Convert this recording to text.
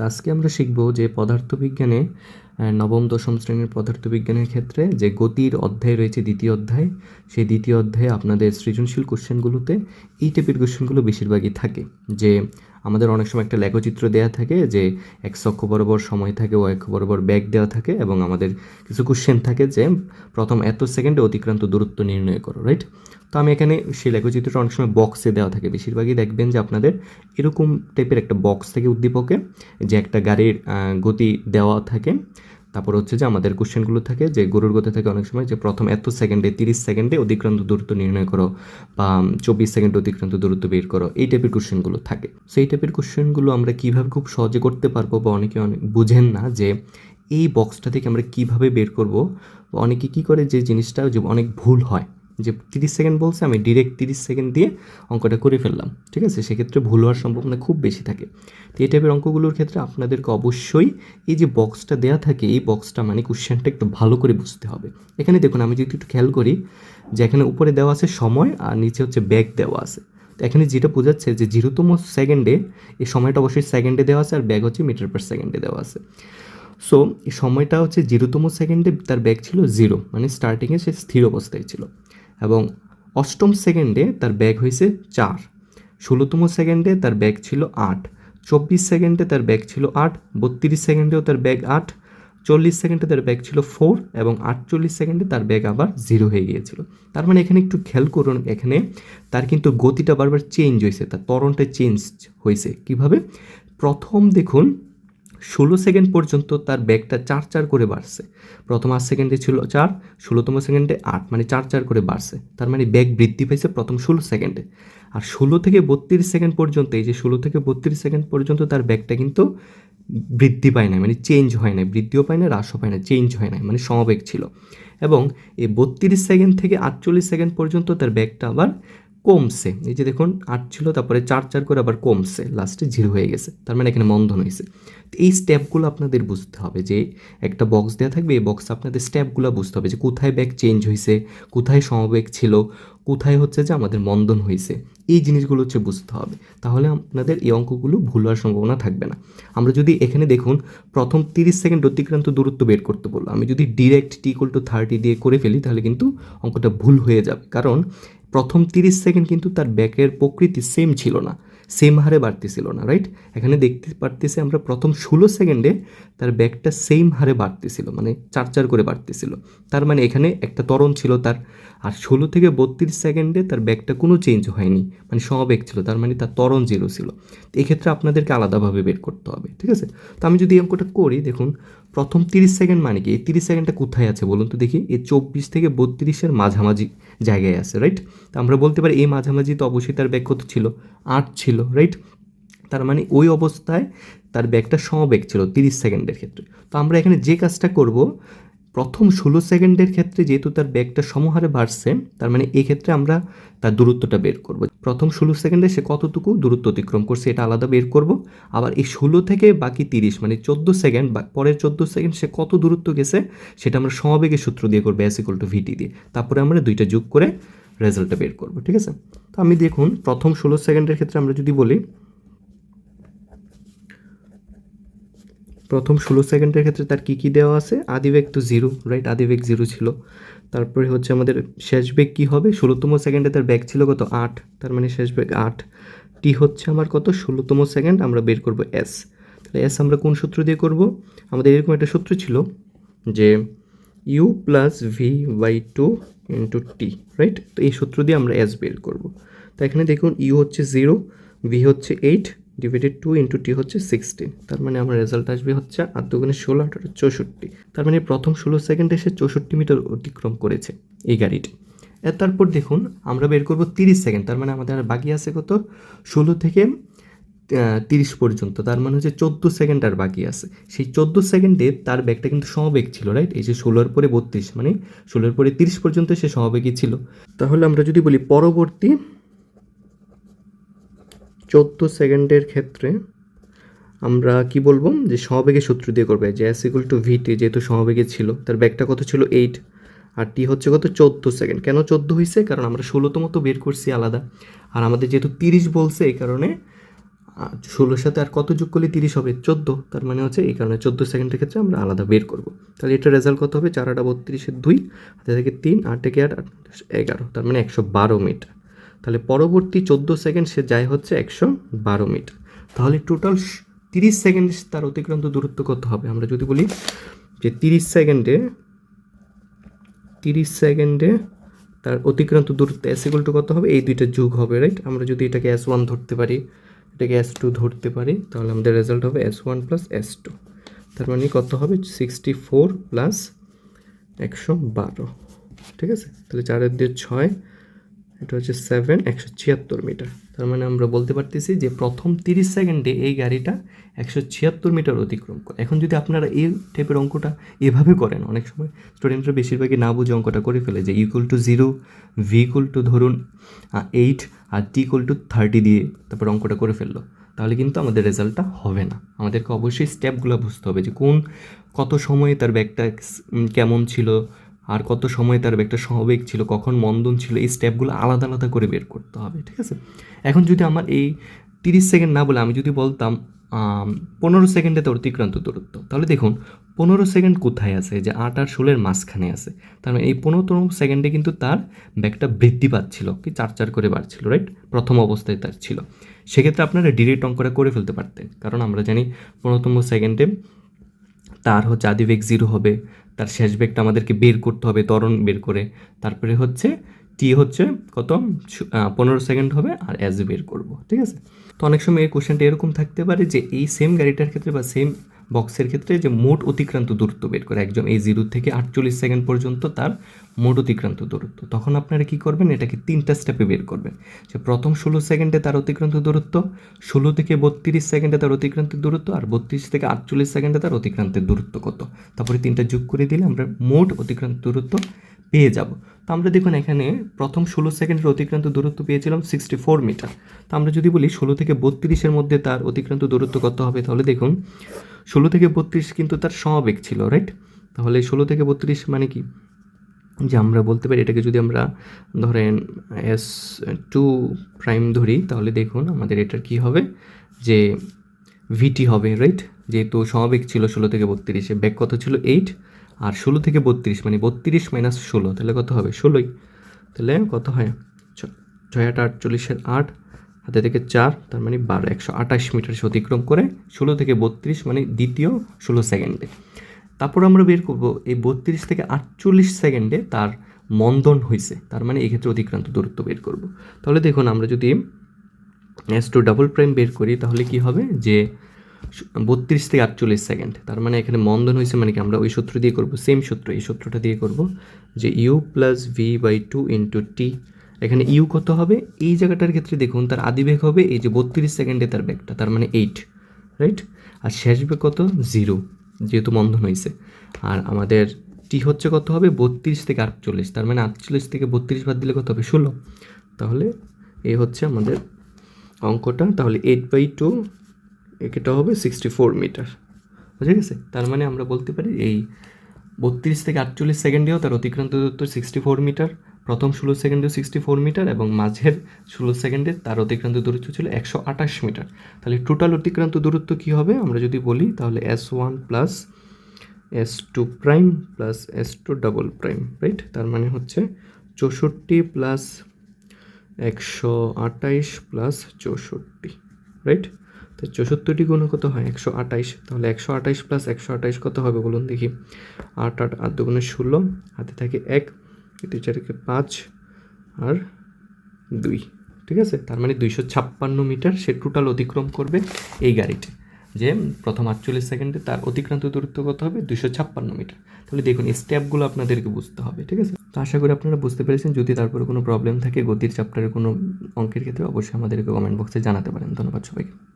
আজকে আমরা শিখব যে পদার্থবিজ্ঞানে নবম, দশম শ্রেণির পদার্থবিজ্ঞানের ক্ষেত্রে যে গতির অধ্যায় রয়েছে, দ্বিতীয় অধ্যায়, সেই দ্বিতীয় অধ্যায়ে আপনাদের সৃজনশীল কোশ্চেনগুলোতে এই টাইপের কোশ্চেনগুলো বেশিরভাগই থাকে। যে আমাদের অনেক সময় একটা লেখচিত্র দেওয়া থাকে যে এক অক্ষ বরাবর সময় থাকে, ও অক্ষ বরাবর ব্যাগ দেওয়া থাকে এবং আমাদের কিছু কোশ্চেন থাকে যে প্রথম এত সেকেন্ডে অতিক্রান্ত দূরত্ব নির্ণয় করো রাইট তো আমি এখানে সেই লেখচিত্রটা অনেক সময় বক্সে দেওয়া থাকে। বেশিরভাগই দেখবেন যে আপনাদের এরকম টাইপের একটা বক্স থাকে উদ্দীপকে, যে একটা গাড়ির গতি দেওয়া থাকে। তারপর হচ্ছে যে আমাদের কোশ্চেনগুলো থাকে যে গরুর গতি থাকে অনেক সময় যে প্রথম এত সেকেন্ডে, তিরিশ সেকেন্ডে অতিক্রান্ত দূরত্ব নির্ণয় করো বা চব্বিশ সেকেন্ডে অতিক্রান্ত দূরত্ব বের করো, এই টাইপের কোশ্চেনগুলো থাকে। সেই টাইপের কোশ্চেনগুলো আমরা কীভাবে খুব সহজে করতে পারব বা অনেকে অনেক বুঝেন না যে এই বক্সটা থেকে আমরা কীভাবে বের করব, অনেকে কী করে যে জিনিসটা যে অনেক ভুল হয়। যে তিরিশ সেকেন্ড বলছে, আমি ডিরেক্ট তিরিশ সেকেন্ড দিয়ে অঙ্কটা করে ফেললাম। ঠিক আছে? সেক্ষেত্রে ভুল হওয়ার সম্ভাবনা খুব বেশি থাকে। তো এই টাইপের অঙ্কগুলোর ক্ষেত্রে আপনাদেরকে অবশ্যই এই যে বক্সটা দেওয়া থাকে, এই বক্সটা মানে কোশ্চেনটা একটু ভালো করে বুঝতে হবে। এখানে দেখুন, আমি যদি একটু খেয়াল করি যে এখানে উপরে দেওয়া আছে সময় আর নিচে হচ্ছে ব্যাগ দেওয়া আছে। তো এখানে যেটা বোঝাচ্ছে যে জিরোতম সেকেন্ডে এই সময়টা অবশ্যই সেকেন্ডে দেওয়া আছে আর ব্যাগ হচ্ছে মিটার পার সেকেন্ডে দেওয়া আছে। সো এই সময়টা হচ্ছে জিরোতম সেকেন্ডে তার ব্যাগ ছিল জিরো মানে স্টার্টিংয়ে সে স্থির অবস্থায় ছিল। এবং অষ্টম সেকেন্ডে তার ব্যাগ হয়েছে চার। ষোলোতম সেকেন্ডে তার ব্যাগ ছিল আট। চব্বিশ সেকেন্ডে তার ব্যাগ ছিল আট। বত্রিশ সেকেন্ডেও তার ব্যাগ আট। চল্লিশ সেকেন্ডে তার ব্যাগ ছিল ফোর এবং আটচল্লিশ সেকেন্ডে তার ব্যাগ আবার জিরো হয়ে গিয়েছিল। তার মানে এখানে একটু খেয়াল করুন, এখানে তার কিন্তু গতিটা বারবার চেঞ্জ হয়েছে, তার ত্বরণটা চেঞ্জ হয়েছে। কীভাবে? প্রথম দেখুন ষোলো সেকেন্ড পর্যন্ত তার ব্যাগটা চার চার করে বাড়ছে। প্রথম আট সেকেন্ডে ছিল চার, ষোলোতম সেকেন্ডে আট মানে চার চার করে বাড়ছে। তার মানে ব্যাগ বৃদ্ধি পাইছে প্রথম ষোলো সেকেন্ডে। আর ষোলো থেকে বত্রিশ সেকেন্ড পর্যন্ত, এই যে ষোলো থেকে বত্রিশ সেকেন্ড পর্যন্ত তার ব্যাগটা কিন্তু বৃদ্ধি পায় না মানে চেঞ্জ হয় না বৃদ্ধিও পায় না হ্রাসও পায় না চেঞ্জ হয় না মানে সমবেগ ছিল। এবং এই বত্রিশ সেকেন্ড থেকে আটচল্লিশ সেকেন্ড পর্যন্ত তার ব্যাগটা আবার কমছে। এই যে দেখুন, আট ছিল, তারপরে চার চার করে আবার কমছে। লাস্টে জিরো হয়ে গেছে। তার মানে এখানে মন্দন হয়েছে। তো এই স্টেপগুলো আপনাদের বুঝতে হবে যে, একটা বক্স দেওয়া থাকবে, এই বক্সে আপনাদের স্টেপগুলো বুঝতে হবে যে, কোথায় ব্যাগ চেঞ্জ হয়েছে, কোথায় সমবেগ ছিল, কোথায় হচ্ছে যে, আমাদের মন্দন হয়েছে। এই জিনিসগুলো হচ্ছে বুঝতে হবে। তাহলে আপনাদের এই অঙ্কগুলো ভুল হওয়ার সম্ভাবনা থাকবে না। আমরা যদি এখানে দেখুন, প্রথম তিরিশ সেকেন্ড অতিক্রান্ত দূরত্ব বের করতে বলল আমি যদি direct t equal to thirty দিয়ে করে ফেলি, তাহলে কিন্তু অঙ্কটা ভুল হয়ে যাবে। কারণ প্রথম তিরিশ সেকেন্ড কিন্তু তার ব্যাকের প্রকৃতি সেম ছিল না সেম হারে বাড়তেছিল না রাইট এখানে দেখতে পারতেছি আমরা প্রথম ষোলো সেকেন্ডে তার ব্যাগটা সেম হারে বাড়তেছিল মানে চার চার করে বাড়তেছিল তার মানে এখানে একটা ত্বরণ ছিল তার, আর ষোলো থেকে বত্রিশ সেকেন্ডে তার ব্যাগটা কোনো চেঞ্জ হয়নি মানে সমবেগ ছিল, তার মানে তার তরণ জিরো ছিল। এক্ষেত্রে আপনাদেরকে আলাদাভাবে বের করতে হবে, ঠিক আছে? তো আমি যদি অঙ্কটা করি, দেখুন, প্রথম তিরিশ সেকেন্ড মানে কি? এই তিরিশ সেকেন্ডটা কোথায় আছে বলুন তো দেখি। এই চব্বিশ থেকে বত্রিশের মাঝামাঝি জায়গায় আছে রাইট তো আমরা বলতে পারি এই মাঝামাঝি তো অবশ্যই তার ব্যাগ কত ছিল? আট ছিল রাইট তার মানে ওই অবস্থায় তার ব্যাগটা সমবেগ ছিল, তিরিশ সেকেন্ডের ক্ষেত্রে। তো আমরা এখানে যে কাজটা করব প্রথম ষোলো সেকেন্ডের ক্ষেত্রে যেহেতু তার ব্যাগটা সমহারে বাড়ছে, তার মানে এই ক্ষেত্রে আমরা তার দূরত্বটা বের করব। প্রথম ষোলো সেকেন্ডে সে কতটুকু দূরত্ব অতিক্রম করছে এটা আলাদা বের করব। আবার এই ষোলো থেকে বাকি তিরিশ মানে চোদ্দ সেকেন্ড বা পরের চোদ্দ সেকেন্ড সে কত দূরত্ব গেছে, সেটা আমরা সমবেগের সূত্র দিয়ে করব অ্যাস ইকুয়াল টু ভিটি দিয়ে। তারপরে আমরা দুইটা যোগ করে রেজাল্টটা বের করব, ঠিক আছে? তো আমি দেখুন, প্রথম ষোলো সেকেন্ডের ক্ষেত্রে আমরা যদি বলি প্রথম ষোলো সেকেন্ডের ক্ষেত্রে তার কী কী দেওয়া আছে? আদিবেগ তো জিরো রাইট আদিবেগ জিরো ছিল। তারপরে হচ্ছে আমাদের শেষ বেগ কী হবে? ষোলোতম সেকেন্ডে তার ব্যাগ ছিল কত? আট। তার মানে শেষ বেগ আট। টি হচ্ছে আমার কত? ষোলোতম সেকেন্ড, আমরা বের করব এস তাহলে এস আমরা কোন সূত্র দিয়ে করব? আমাদের এরকম একটা সূত্র ছিল যে u plus v by two into t right তো এই সূত্র দিয়ে আমরা এস বের করব। তো এখানে দেখুন ইউ হচ্ছে জিরো ভি হচ্ছে eight divided two into t হচ্ছে সিক্সটিন তার মানে আমার রেজাল্ট আসবে হচ্ছে আট দুগুণে ষোলো, আঠারো, চৌষট্টি। তার মানে প্রথম ষোলো সেকেন্ডে সে চৌষট্টি মিটার অতিক্রম করেছে এই গাড়িটি। তারপর দেখুন, আমরা বের করব তিরিশ সেকেন্ড তার মানে আমাদের আর বাকি আছে কত? ষোলো থেকে তিরিশ পর্যন্ত। তার মানে হচ্ছে চোদ্দ সেকেন্ড আর বাকি আছে। সেই চোদ্দ সেকেন্ডে তার ব্যাগটা কিন্তু সমবেগ ছিল রাইট এই যে ষোলোর পরে বত্রিশ মানে ষোলোর পরে তিরিশ পর্যন্ত সে সমবেগই ছিল। তাহলে আমরা যদি বলি পরবর্তী চোদ্দ সেকেন্ডের ক্ষেত্রে আমরা কি বলব? যে সমবেগের সূত্র দিয়ে করবে। যে এস ইকুয়াল টু ভিটি যেহেতু সমবেগে ছিল, তার ব্যাগটা কত ছিল? এইট আর টি হচ্ছে কত? চোদ্দ সেকেন্ড। কেন চোদ্দ হয়েছে কারণ আমরা ষোলোতম তো বের করছি আলাদা। আর আমাদের যেহেতু তিরিশ বলছে, এই কারণে ষোলোর সাথে আর কত যোগ করলে তিরিশ হবে? চোদ্দ। তার মানে হচ্ছে এই কারণে চোদ্দ সেকেন্ডের ক্ষেত্রে আমরা আলাদা বের করব। তাহলে এটা রেজাল্ট কত হবে? চার আটা বত্রিশের দুই, হাতে থেকে তিন, আট থেকে আট এগারো। তার মানে একশো বারো মিটার। তাহলে পরবর্তী চোদ্দ সেকেন্ড সে যায় হচ্ছে একশো বারো মিটার। তাহলে টোটাল তিরিশ সেকেন্ড তার অতিক্রান্ত দূরত্ব কত হবে? আমরা যদি বলি যে তিরিশ সেকেন্ডে তিরিশ সেকেন্ডে তার অতিক্রান্ত দূরত্ব এস ইকুয়াল টু কত হবে? এই দুইটা যুগ হবে রাইট আমরা যদি এটাকে এস ওয়ান ধরতে পারি, এটাকে এস টু ধরতে পারি, তাহলে আমাদের রেজাল্ট হবে s one plus s two তার মানে কত হবে? সিক্সটি ফোর প্লাস একশো বারো। ঠিক আছে? তাহলে চারের দিয়ে ছয় এটা হচ্ছে সেভেন একশো ছিয়াত্তর মিটার। তার মানে আমরা বলতে পারতেছি যে প্রথম তিরিশ সেকেন্ডে এই গাড়িটা একশো ছিয়াত্তর মিটার অতিক্রম করে। এখন যদি আপনারা এই টাইপের অঙ্কটা এভাবে করেন অনেক সময় স্টুডেন্টরা বেশিরভাগই না বুঝে অঙ্কটা করে ফেলে যে equal to zero v equal to ধরুন এইট আর টি ইকুয়াল টু থার্টি দিয়ে তারপর অঙ্কটা করে ফেলল। তাহলে কিন্তু আমাদের রেজাল্টটা হবে না। আমাদেরকে অবশ্যই স্টেপগুলো বুঝতে হবে যে কোন, কত সময়ে তার ব্যাগটা কেমন ছিল আর কত সময় তার ব্যাগটা স্বাভাবিক ছিল, কখন মন্দন ছিল, এই স্টেপগুলো আলাদা আলাদা করে বের করতে হবে, ঠিক আছে? এখন যদি আমার এই তিরিশ সেকেন্ড না বলে আমি যদি বলতাম পনেরো সেকেন্ডে তার অতিক্রান্ত দূরত্ব, তাহলে দেখুন, পনেরো সেকেন্ড কোথায় আছে? যে আট আর ষোলোর মাঝখানে আছে। তার মানে এই পনেরোতম সেকেন্ডে কিন্তু তার ব্যাগটা বৃদ্ধি পাচ্ছিল, কি চার চার করে বাড়ছিল রাইট প্রথম অবস্থায় তার ছিল। সেক্ষেত্রে আপনারা ডিরেক্ট অঙ্কটা করে ফেলতে পারতেন, কারণ আমরা জানি পনেরোতম সেকেন্ডে তার হচ্ছে আদি বেগ জিরো হবে। তার শেষ বেগটা আমাদেরকে বের করতে হবে, ত্বরণ বের করে। তারপরে হচ্ছে টি হচ্ছে কত? পনেরো সেকেন্ড হবে আর অ্যাজ বের করব, ঠিক আছে? তো অনেক সময় এই কোশ্চেনটা এরকম থাকতে পারে যে এই সেম গাড়িটার ক্ষেত্রে বা সেম বক্সের ক্ষেত্রে যে মোট অতিক্রান্ত দূরত্ব বের করে, একদম এই জিরো থেকে আটচল্লিশ সেকেন্ড পর্যন্ত তার মোট অতিক্রান্ত দূরত্ব। তখন আপনারা কি করবেন? এটাকে তিনটা স্টেপে বের করবেন। যে প্রথম ষোলো সেকেন্ডে তার অতিক্রান্ত দূরত্ব, ষোলো থেকে বত্রিশ সেকেন্ডে তার অতিক্রান্ত দূরত্ব, আর বত্রিশ থেকে আটচল্লিশ সেকেন্ডে তার অতিক্রান্তের দূরত্ব কত? তারপরে তিনটা যোগ করে দিলে আমরা মোট অতিক্রান্ত দূরত্ব পেয়ে যাব। তো আমরা দেখুন এখানে প্রথম ষোলো সেকেন্ডের অতিক্রান্ত দূরত্ব পেয়েছিলাম সিক্সটি ফোর মিটার তো আমরা যদি বলি ষোলো থেকে বত্রিশের মধ্যে তার অতিক্রান্ত দূরত্ব কত হবে? তাহলে দেখুন, ষোলো থেকে বত্রিশ কিন্তু তার সমাবেগ ছিল রাইট তাহলে ষোলো থেকে বত্রিশ মানে কি? যে আমরা বলতে পারি এটাকে যদি আমরা ধরেন এস টু প্রাইম ধরি, তাহলে দেখুন আমাদের এটার কি হবে? যে ভিটি হবে রাইট যেহেতু সমাবেগ ছিল ষোলো থেকে বত্রিশে ব্যাগ কত ছিল? এইট আর ষোলো থেকে বত্রিশ মানে বত্রিশ মাইনাস ষোলো, তাহলে কত হবে? ষোলোই। তাহলে কত হয়? ছয় আট আটচল্লিশের আট, হাতে থেকে চার, তার মানে বারো, একশো আঠাশ মিটার সে অতিক্রম করে ষোলো থেকে বত্রিশ মানে দ্বিতীয় ষোলো সেকেন্ডে। তারপর আমরা বের করব, এই বত্রিশ থেকে আটচল্লিশ সেকেন্ডে তার মন্দন হয়েছে তার মানে এক্ষেত্রে অতিক্রান্ত দূরত্ব বের করব। তাহলে দেখুন, আমরা যদি এস টু ডাবল প্রাইম বের করি, তাহলে কি হবে? যে বত্রিশ থেকে আটচল্লিশ সেকেন্ড। তার মানে এখানে মন্দন হয়েছে মানে কি আমরা ওই সূত্র দিয়ে করব সেম সূত্র, এই সূত্রটা দিয়ে করব যে u plus v by two into t এখানে ইউ কত হবে? এই জায়গাটার ক্ষেত্রে দেখুন তার আদি বেগ হবে এই যে বত্রিশ সেকেন্ডে তার বেগটা, তার মানে এইট রাইট আর শেষ বেগ কত? জিরো যেহেতু মন্দন হয়েছে আর আমাদের টি হচ্ছে কত হবে? বত্রিশ থেকে আটচল্লিশ, তার মানে আটচল্লিশ থেকে বত্রিশ বাদ দিলে কত হবে? ষোলো। তাহলে এই হচ্ছে আমাদের অঙ্কটা। তাহলে এইট বাই টু এটা হবে সিক্সটি ফোর মিটার বুঝে গেছে? তার মানে আমরা বলতে পারি এই বত্রিশ থেকে আটচল্লিশ সেকেন্ডেও তার অতিক্রান্ত দূরত্ব সিক্সটি ফোর মিটার প্রথম ষোলো সেকেন্ডেও সিক্সটি ফোর মিটার এবং মাঝের ষোলো সেকেন্ডে তার অতিক্রান্ত দূরত্ব ছিল একশো আঠাশ মিটার তাহলে টোটাল অতিক্রান্ত দূরত্ব কী হবে? আমরা যদি বলি তাহলে s one plus s two prime plus s two double prime right তার মানে হচ্ছে চৌষট্টি প্লাস একশো আটাইশ প্লাস চৌষট্টি রাইট তো চৌষট্টিটি গুণ কত হয়? একশো আটাইশ তাহলে একশো আটাইশ প্লাস একশো আটাইশ কত হবে বলুন দেখি। আট আট আট দু দুগুণে ষোলো। হাতে থাকে এক, দুই চারকে পাঁচ আর দুই। ঠিক আছে? তার মানে দুইশো ছাপ্পান্ন মিটার সে টোটাল অতিক্রম করবে এই গাড়িটি। যে প্রথম আটচল্লিশ সেকেন্ডে তার অতিক্রান্ত দূরত্ব কত হবে? দুশো ছাপ্পান্ন মিটার। তাহলে দেখুন, এই স্টেপগুলো আপনাদেরকে বুঝতে হবে, ঠিক আছে? তো আশা করি আপনারা বুঝতে পেরেছেন। যদি তারপরে কোনো প্রবলেম থাকে, গতির চ্যাপ্টারের কোনো অঙ্কের ক্ষেত্রে অবশ্যই আমাদেরকে কমেন্ট বক্সে জানাতে পারেন। ধন্যবাদ সবাইকে।